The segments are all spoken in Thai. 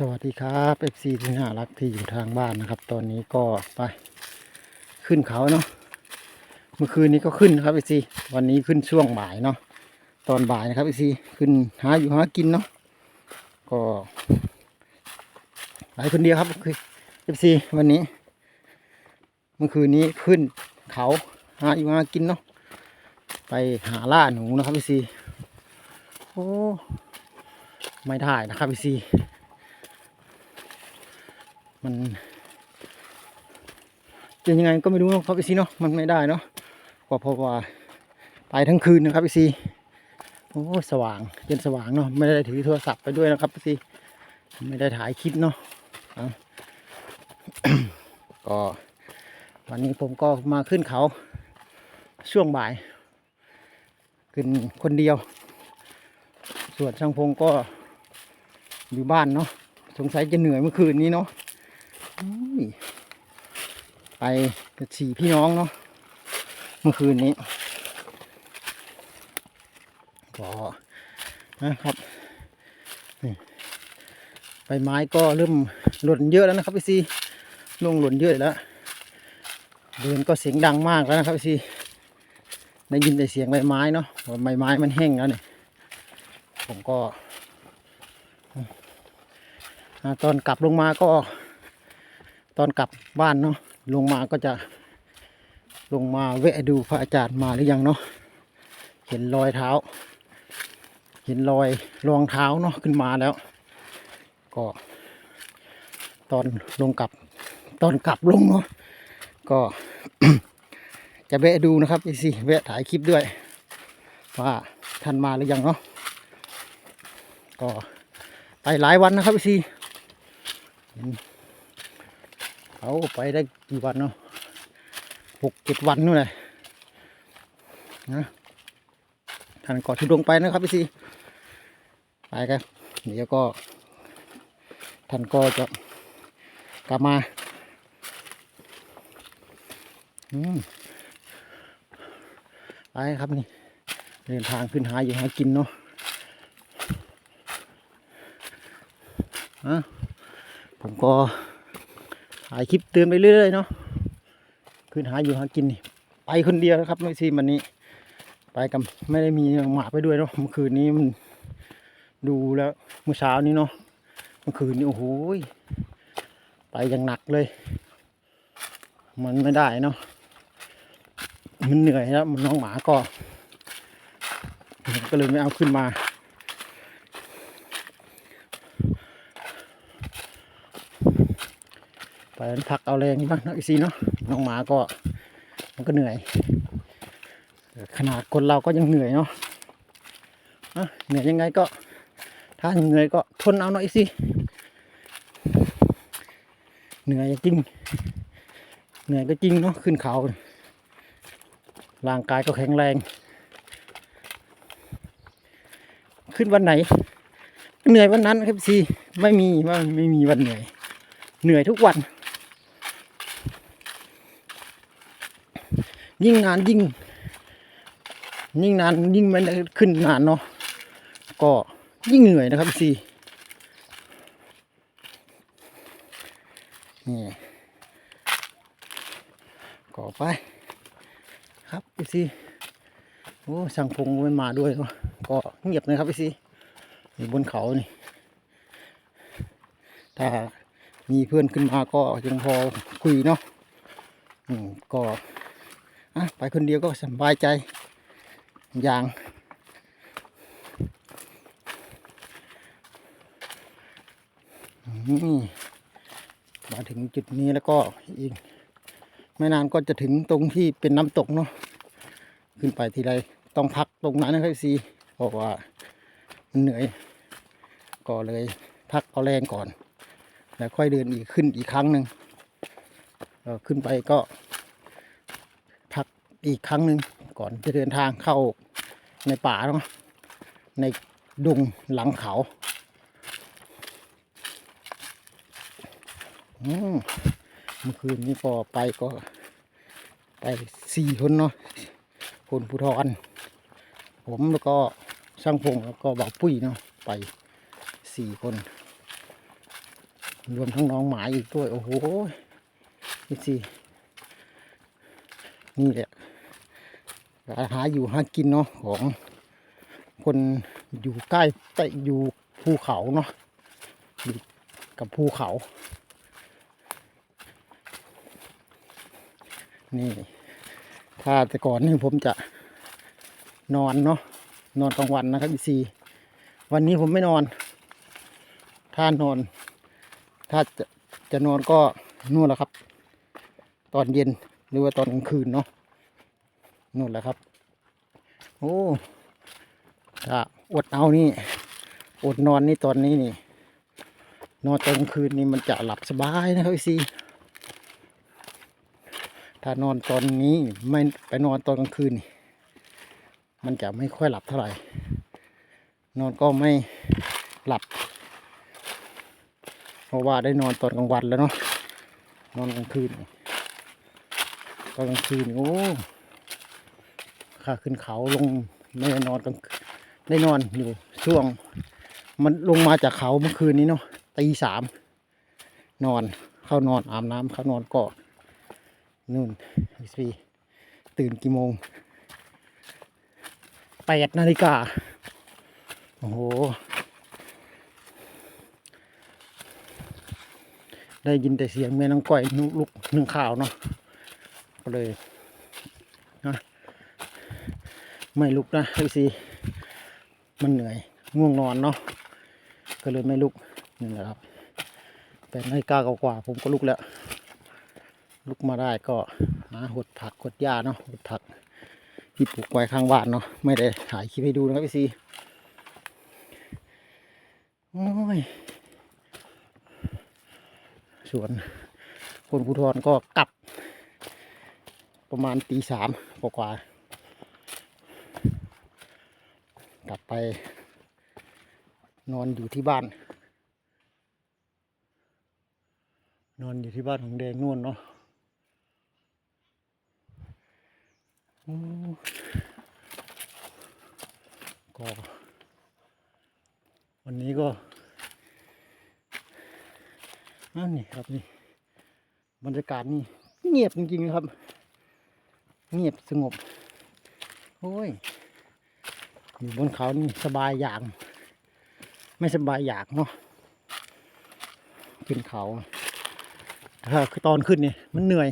สวัสดีครับ FC ที่น่ารักที่อยู่ทางบ้านนะครับ ตอนนี้ก็ไปขึ้นเขาเนาะเมื่อคืนนี้ก็ขึ้นนะครับ FC วันนี้ขึ้นช่วงบ่ายเนาะตอนบ่ายนะครับ FC ขึ้นหาอยู่หากินเนาะก็ไปคนเดียวครับคือ FC วันนี้ เมื่อคืนนี้ขึ้นเขาหาอยู่หากินเนาะไปหาล่าหนูนะครับ FC โอ้ไม่ได้นะครับ FC มันจะยังไงก็ไม่รู้นะครับพี่ซีเนาะมันไม่ได้เนาะก็เพราะว่าไปทั้งคืนนะครับพี่ซีโอ้สว่างเย็นสว่างเนาะไม่ได้ถือโทรศัพท์ไปด้วยนะครับพี่ซีไม่ได้ถ่ายคลิปเนาะก็วันนี้ผมก็มาขึ้นเขาช่วงบ่าย ขึ้นคนเดียว ส่วนช่างพงก็อยู่บ้านเนาะสงสัยจะเหนื่อยเมื่อคืนนี้เนาะ ไปกับสี่พี่น้องเนาะเมื่อคืนนี้ก็นะครับนี่ใบไม้ก็เริ่มหล่นเยอะแล้วนะครับพี่ซีลงหล่นเยอะแล้วเดินก็เสียงดังมากแล้วนะครับพี่ซีได้ยินแต่เสียงใบไม้เนาะว่าใบไม้มันแห้งแล้วเนี่ยผมก็ตอนกลับลงมาก็ ตอนกลับบ้านเนาะลงมาก็จะลงมาแวะดูพระอาจารย์มาหรือยังเนาะเห็นรอยเท้า เห็นรอยรองเท้าเนาะขึ้นมาแล้ว ก็ ตอนลงกลับ ตอนกลับลงเนาะก็ จะแวะดูนะครับอีสิแวะถ่ายคลิปด้วยว่าท่านมาหรือยังเนาะก็ไปหลายวันนะครับอีสิ เอาไปได้กี่วันเนาะหกเจ็ดวันนู่นเลยนะท่านก่อทุดงไปนะครับพี่ซีไปกันเดี๋ยวก็ ท่านก็จะกลับมาอืมไปครับนี่เดินทางขึ้นหาอยู่หากินเนาะอะผมก็ ถ่ายคลิปเตือนไปเรื่อยๆเนาะขึ้นหาอยู่หากินนี่ไปคนเดียวนะครับไม่ใช่วันนี้ ไปกับไม่ได้มีหมาไปด้วยเนาะเมื่อคืนนี้มันดูแล้วเมื่อเช้านี้เนาะเมื่อคืนนี้โอ้โหไปอย่างหนักเลย มันไม่ได้เนาะมันเหนื่อยแล้วมันน้องหมาก็ก็เลยไม่เอาขึ้นมา ไป พักเอาแรงบ้างนะอีซีเนาะน้องหมาก็มันก็เหนื่อย ขนาดคนเราก็ยังเหนื่อยเนาะเหนื่อยยังไงก็ ถ้าเหนื่อยก็ทนเอาหน่อยอีซีเหนื่อยจริง เหนื่อยก็จริงเนาะขึ้นเขาร่างกายก็แข็งแรง ขึ้นวันไหน เหนื่อยวันนั้นครับซีไม่มีว่าไม่มีวันเหนื่อย เหนื่อยทุกวัน ยิ่งนานยิ่ง ยิ่งนานยิ่งมันขึ้นนานเนาะก็ยิ่งเหนื่อยนะครับซีนี่ก่อไป ครับพี่ซีโอ้ช่งพงไม่มาด้วยเนาะก็เงียบนะครับพี่ซีอยู่บนเขานี่ ถ้ามีเพื่อนขึ้นมาก็ยังพอคุยเนาะอืมก็ อะไปคนเดียวก็สบายใจอย่างมาถึงจุดนี้แล้วก็อีกไม่นานก็จะถึงตรงที่เป็นน้ำตกเนาะขึ้นไปทีไรต้องพักตรงนั้นนะครับซีเพราะว่ามันเหนื่อย ก็เลยพักเอาแรงก่อน แล้วค่อยเดินอีกขึ้นอีกครั้งหนึ่งขึ้นไปก็ อีกครั้งหนึ่งก่อนจะเดินทางเข้าในป่าเนาะในดงหลังเขาอืมเมื่อคืนนี้ก็ไปก็ไปสี่คนเนาะคนภูทรผมแล้วก็ช่างพงแล้วก็บ่าวปุ้ยเนาะไปสี่คน รวมทั้งน้องหมาอีกด้วย โอ้โหนี่สินี่แหละ หาอยู่หากินเนาะของคนอยู่ใกล้ใต้อยู่ภูเขาเนาะอยู่กับภูเขา นี่ ถ้าแต่ก่อนนี่ผมจะนอนเนาะนอนกลางวันนะครับอีซีวันนี้ผมไม่นอน ถ้านอน ถ้าจะจะนอนก็นู่นแหละครับ ตอนเย็นหรือว่าตอนกลางคืนเนาะ นู่นแหละครับ โอ้ถ้าอดเอานี่อดนอนนี่ตอนนี้นี่ นอนตอนกลางคืนนี่มันจะหลับสบายนะครับอีซีถ้านอนตอนนี้ไม่ไปนอนตอนกลางคืนนี่มันจะไม่ค่อยหลับเท่าไหร่ นอนก็ไม่หลับ เพราะว่าได้นอนตอนกลางวันแล้วเนาะนอนกลางคืนตอนกลางคืนโอ้ ข้าขึ้นเขาลงไม่ได้นอนกลางได้นอนอยู่ช่วง มันลงมาจากเขาเมื่อคืนนี้เนาะตีสามนอนเข้านอนอาบน้ำเข้านอนก่อนนู่นสิตื่นกี่โมงแปดนาฬิกาโอ้โห ได้ยินแต่เสียงแม่น้องก้อยลุกหนึ่งข้าวเนาะก็เลยนะ ไม่ลุกนะไอซีมันเหนื่อยง่วงนอนเนาะก็เลยไม่ลุกนี่แหละครับแปดนาฬิกากว่าผมก็ลุกแล้ว ลุกมาได้ก็หาหดผักหดหญ้าเนาะหดผักที่ปลูกไว้ข้างบ้านเนาะไม่ได้ถ่ายคลิปให้ดูนะครับพี่ซีโอ้ยสวนคนภูทรก็กลับ ประมาณตีสามกว่าๆกลับ ไปนอนอยู่ที่บ้าน นอนอยู่ที่บ้านของแดงนวลเนาะก็วันนี้ก็นั่นนี่ครับนี่บรรยากาศนี่เงียบจริงๆครับ เงียบสงบ โอ้ย อยู่บนเขานี่สบายอย่าง ไม่สบายอย่างเนาะขึ้นเขาถ้าคือตอนขึ้นนี่มันเหนื่อย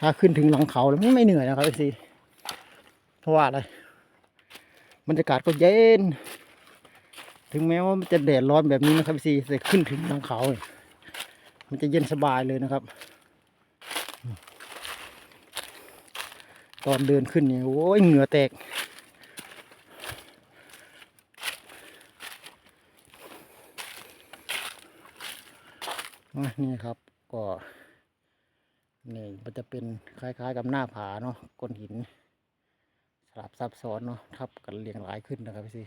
ถ้าขึ้นถึงหลังเขาแล้วมันไม่เหนื่อยนะครับไอซีเพราะว่าอะไรบรรยากาศก็เย็น ถึงแม้ว่ามันจะแดดร้อนแบบนี้นะครับไอซีแต่ขึ้นถึงหลังเขาเนี่ยมันจะเย็นสบายเลยนะครับ ตอนเดินขึ้นเนี่ยโอ้ยเหงื่อแตก นี่ครับก็นี่มันจะเป็นคล้ายๆกับหน้าผาเนาะก้อนหิน สลับซับซ้อนเนาะทับกันเรียงรายขึ้นนะครับพี่สิ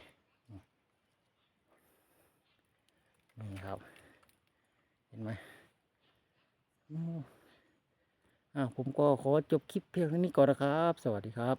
นี่ครับ เห็นไหมอืมอ่าผมก็ขอจบคลิปเพียงเท่านี้ก่อนนะครับ สวัสดีครับ